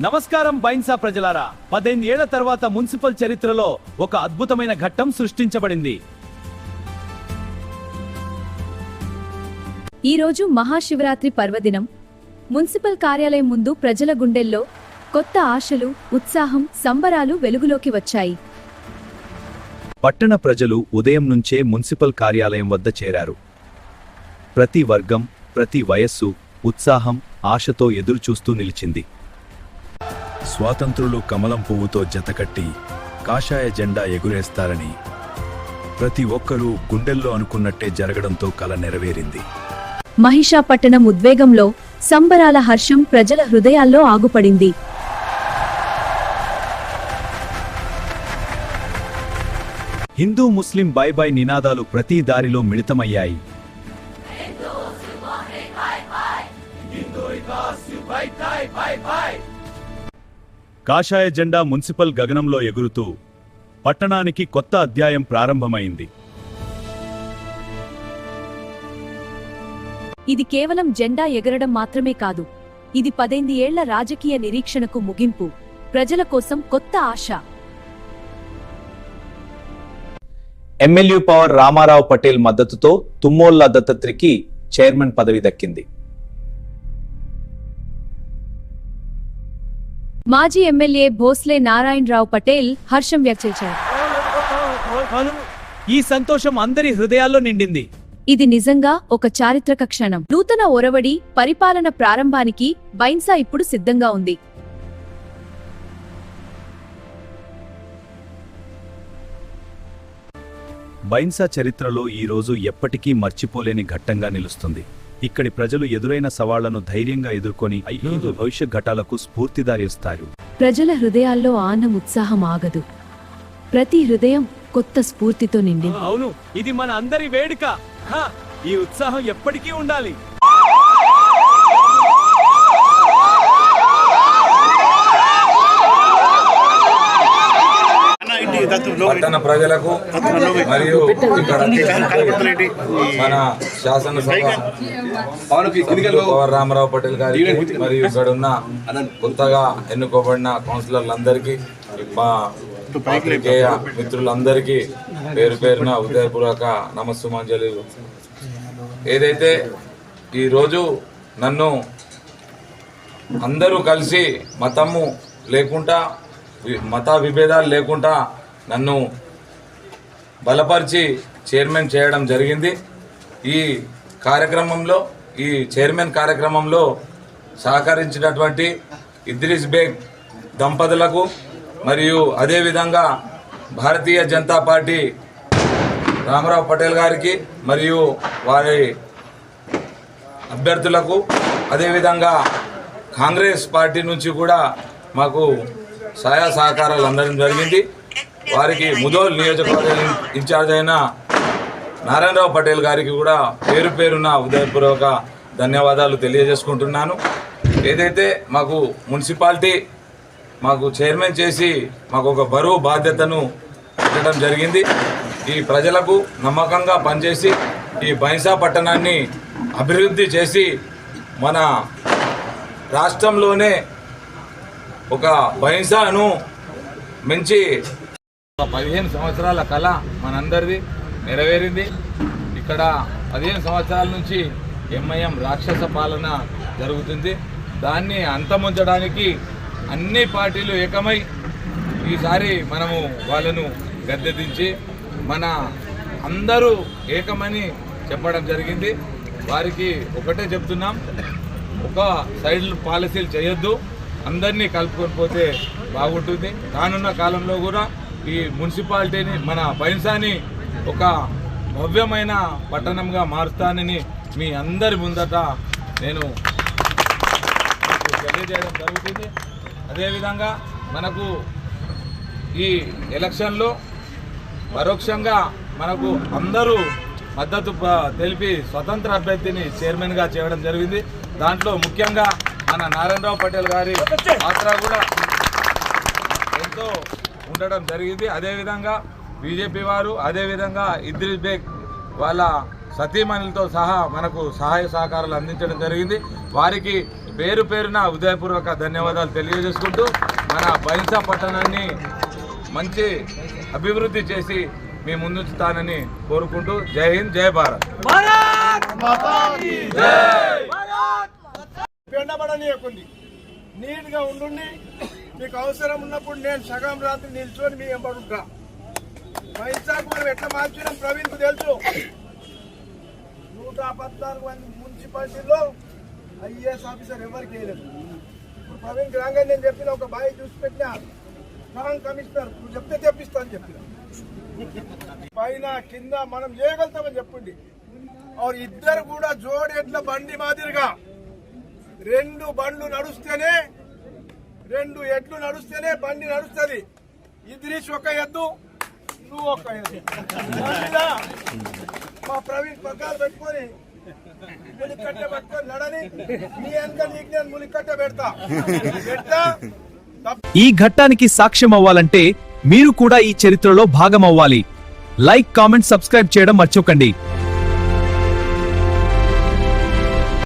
నమస్కారం బైన్సా ప్రజలారా. పదిహేను ఏళ్ళ తర్వాత మున్సిపల్ చరిత్రలో ఒక అద్భుతమైన ఘట్టం సృష్టించబడింది. ఈ రోజు మహాశివరాత్రి పర్వదినం. మున్సిపల్ కార్యాలయం ముందు ప్రజల గుండెల్లో కొత్త ఆశలు ఉత్సాహం సంబరాలు వెలుగులోకి వచ్చాయి. పట్టణ ప్రజలు ఉదయం నుంచే మున్సిపల్ కార్యాలయం వద్ద చేరారు. ప్రతి వర్గం ప్రతి వయస్సు ఉత్సాహం ఆశతో ఎదురుచూస్తూ నిలిచింది. స్వాతంత్రులు కమలం పువ్వుతో జతకట్టి కాషాయ జెండా ఎగురేస్తారని ప్రతి ఒక్కరూ గుండెల్లో అనుకున్నట్టే జరగడంతో కల నెరవేరింది. మహిషాపట్టణం ఉద్వేగంలో సంబరాల హర్షం ప్రజల హృదయాల్లో ఆగుపడింది. హిందూ ముస్లిం బై బై నినాదాలు ప్రతి దారిలో మిళితమయ్యాయి. కాషాయ జెండా మున్సిపల్ గగనంలో ఎగురుతూ పట్టణానికి కొత్త అధ్యాయం ప్రారంభమైంది. ఇది కేవలం జెండా ఎగరడం మాత్రమే కాదు ఇది పదైంది ఏళ్ళ రాజకీయ నిరీక్షణకు ముగింపు ప్రజల కోసం కొత్త ఆశ. ఎమ్మెల్యే పవర్ రామారావు పటేల్ మద్దతుతో తుమ్మోళ్ళ దత్తత్రికి చైర్మన్ పదవి దక్కింది. మాజీ ఎమ్మెల్యే భోస్లే నారాయణరావు పటేల్ హర్షం వ్యక్తపరిచారు ఈ సంతోషం అందరి హృదయాల్లో నిండింది. ఇది నిజంగా ఒక చారిత్రక క్షణం. నూతన ఒరవడి పరిపాలన ప్రారంభానికి బైన్సా ఇప్పుడు సిద్ధంగా ఉంది. బైన్సా చరిత్రలో ఈ రోజు ఎప్పటికీ మర్చిపోలేని ఘట్టంగా నిలుస్తుంది. ఇక్కడి ప్రజలు ఎదురైన సవాళ్ళను ధైర్యంగా ఎదుర్కొని ఐదు భవిష్యత్ ఘటాలకు స్ఫూర్తిదారిస్తారు ప్రజల హృదయాల్లో ఆనం ఉత్సాహం ఆగదు. ప్రతి హృదయం కొత్త స్ఫూర్తితో నిండింది. అవును ఇది మన అందరి వేడుక. హ! ఈ ఉత్సాహం ఎప్పటికీ ఉండాలి. పట్టణ ప్రజలకు మరియు ఇక్కడ మన శాసనసభ రామారావు పటేల్ గారికి మరియు ఇక్కడ ఉన్న కొత్తగా ఎన్నుకోబడిన కౌన్సిలర్లందరికీ మా పాత్రికేయ మిత్రులందరికీ పేరు పేరున హృదయపూర్వక నమస్సుమాంజలు. ఏదైతే ఈరోజు నన్ను అందరూ కలిసి మతము లేకుండా మత విభేదాలు లేకుండా నన్ను బలపరిచి చైర్మన్ చేయడం జరిగింది. ఈ కార్యక్రమంలో ఈ చైర్మన్ కార్యక్రమంలో సహకరించినటువంటి ఇద్రిస్ బేగ్ దంపతులకు మరియు అదేవిధంగా భారతీయ జనతా పార్టీ రామారావు పటేల్ గారికి మరియు వారి అభ్యర్థులకు అదేవిధంగా కాంగ్రెస్ పార్టీ నుంచి కూడా మాకు సహాయ సహకారాలు అందడం జరిగింది. వారికి ముదోల్ నియోజకవర్గం ఇన్ఛార్జ్ అయిన నారాయణరావు పటేల్ గారికి కూడా పేరు పేరున ఉదయపూర్వక ధన్యవాదాలు తెలియజేసుకుంటున్నాను. ఏదైతే మాకు మున్సిపాలిటీ మాకు చైర్మన్ చేసి మాకు ఒక బరువు బాధ్యతను పెట్టడం జరిగింది. ఈ ప్రజలకు నమ్మకంగా పనిచేసి ఈ బైంసా పట్టణాన్ని అభివృద్ధి చేసి మన రాష్ట్రంలోనే ఒక బైంసాను మంచి పదిహేను సంవత్సరాల కళ మనందరిది నెరవేరింది. ఇక్కడ పదిహేను సంవత్సరాల నుంచి ఎంఐఎం రాక్షస పాలన జరుగుతుంది. దాన్ని అంతమొంచడానికి అన్ని పార్టీలు ఏకమై ఈసారి మనము వాళ్ళను గద్దెదించి మన అందరూ ఏకమని చెప్పడం జరిగింది. వారికి ఒకటే చెప్తున్నాం. ఒక సైడ్ పాలసీలు చేయొద్దు. అందరినీ కలుపుకొని పోతే బాగుంటుంది. రానున్న కాలంలో కూడా ఈ మున్సిపాలిటీని మన బైన్సాని ఒక భవ్యమైన పట్టణంగా మారుస్తానని మీ అందరి ముందట నేను తెలియజేయడం జరుగుతుంది. అదేవిధంగా మనకు ఈ ఎలక్షన్లో పరోక్షంగా మనకు అందరూ మద్దతు తెలిపి స్వతంత్ర అభ్యర్థిని చైర్మన్గా చేయడం జరిగింది. దాంట్లో ముఖ్యంగా మన నారాయణరావు పటేల్ గారి పాత్ర కూడా ఎంతో ఉండడం జరిగింది. అదేవిధంగా బీజేపీ వారు అదేవిధంగా ఇద్రిస్ బేగ్ వాళ్ళ సతీమణులతో సహా మనకు సహాయ సహకారాలు అందించడం జరిగింది. వారికి పేరు పేరున హృదయపూర్వక ధన్యవాదాలు తెలియజేసుకుంటూ మన బైన్సా పట్టణాన్ని మంచి అభివృద్ధి చేసి మీ ముందుంచుతానని కోరుకుంటూ జై హింద్ జై! భారత్! పెండబడనీయకుంది. నీట్గా ఉండుండి. మీకు అవసరం ఉన్నప్పుడు నేను సగం రాత్రి నిల్చొని మీ ఎంబడుంటా వైజాగ్ మనం ఎట్లా మార్చినాం ప్రవీణ్కు తెలుసు. నూట పద్నాలుగు మంది మున్సిపాలిటీలో ఐఏఎస్ ఆఫీసర్ ఎవరికి వేయలేదు. ఇప్పుడు ప్రవీణ్ రాగానే నేను చెప్పిన ఒక బాయ్ చూసి పెట్టిన స్ట్రాంగ్ కమిషనర్ నువ్వు చెప్తే తెప్పిస్తా అని చెప్పిన. పైన కింద మనం చేయగలుగుతామని చెప్పండి ఇద్దరు కూడా జోడి ఎట్ల బండి మాదిరిగా. రెండు బండ్లు నడుస్తేనే రెండు ఎడ్లు నడుస్తేనే బండి నడుస్తుంది. ఇద్రీష్ ఒక ఎద్దు నువ్వు ఒక ఎద్దు. మా ప్రవీణ్ పగ్గాలు పెట్టుకొని ములికట్ట పెట్టుకొని నడని నీ వెనక నీకు నేను ములికట్ట పెడతా. పెడతా ఈ ఘట్టానికి సాక్ష్యం అవ్వాలంటే మీరు కూడా ఈ చరిత్రలో భాగమవ్వాలి లైక్ కామెంట్ సబ్స్క్రైబ్ చేయడం మర్చిపోకండి.